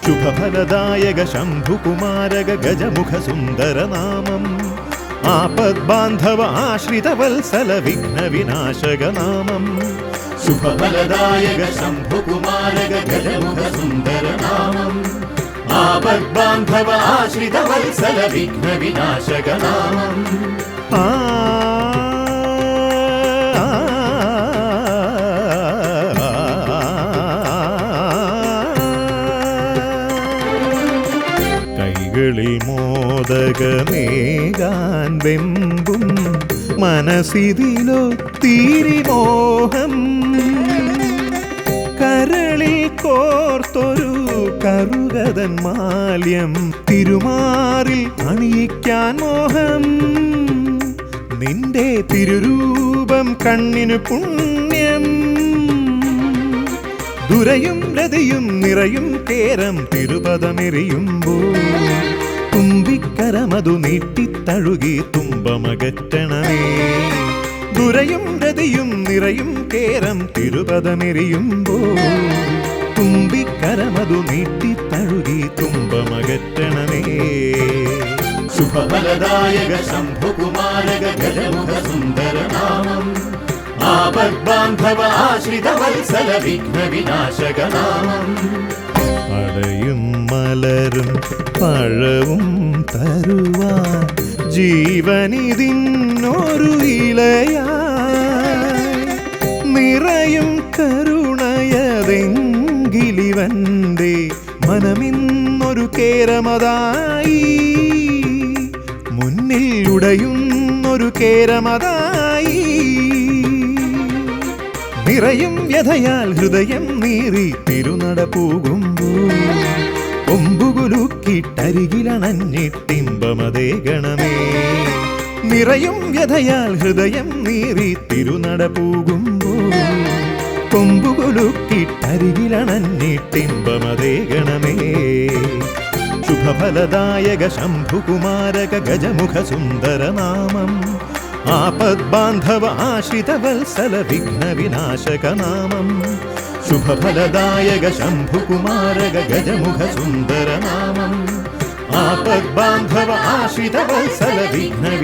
ശുഭഫലദായക ശംഭുകുമാരക ഗജമുഖ സുന്ദരനാമം ആപദ്ബാന്ധവ ആശ്രിതവത്സല വിഘ്ന വിനാശക നാമം ശുഭഫലദായക ശംഭുകുമാരക ഗജമുഖ സുന്ദരനാമം ആപദ്ബാന്ധവ ആശ്രിതവത്സല വിഘ്ന വിനാശക നാമം ആ കൈകളിൽ മോദകമേകാൻ വെമ്പും മനസ്സിതിലൊത്തിരി മോഹം. കരളിൽ കോർത്തൊരു കറുകതൻ മാല്യം തിരുമാറിൽ അണിയിക്കാൻ മോഹം. നിന്റെ തിരുരൂപം കണ്ണിനു പുണ്യം. ദുരയും രതിയും നിറയും കേരം തിരുപദമെറിയുമ്പോൾ തുമ്പിക്കരമതു നീട്ടിത്തഴുകി തുമ്പമകറ്റണമേ. ദുരയും ഗതിയും നിറയും കേരം തിരുപദമെറിയുമ്പോൾ തുമ്പിക്കരമതു നീട്ടിത്തഴുകി തുമ്പമകറ്റണമേ. ശുഭഫലദായക ശംഭുകുമാരക ഗജമുഖ സുന്ദരനാമം വിനാശക അടയും മലരും പഴവും തരുവാൻ ജീവനിതിന്നൊരു ഇളയ നിറയും കരുണയതെങ്കിലിവന്റെ മനമിന്നൊരു കേരമതായി. മുന്നിൽ ഉടയുന്നൊരു കേരമതായി നിറയും വ്യഥയാൽ ഹൃദയം നീറി തിരുനട പോകുമ്പോ. കൊമ്പുകുലുക്കിട്ടരികിലണഞ്ഞിട്ടിമ്പമതേ ഗണമേ. നിറയും വ്യഥയാൽ ഹൃദയം നീറി തിരുനട പോകുമ്പോ. കൊമ്പുകുലുക്കിട്ടരികിലണഞ്ഞിട്ടിമ്പമതേ ഗണമേ. ശുഭഫലദായക ശംഭുകുമാരക ഗജമുഖ സുന്ദരനാമം आपद्बान्धव आश्रितवल्सल विघ्नविनाशक शुभफलदायक शम्भुकुमारग गजमुखसुन्दर नाम आपद्बान्धव आशितवल्सल विघ्न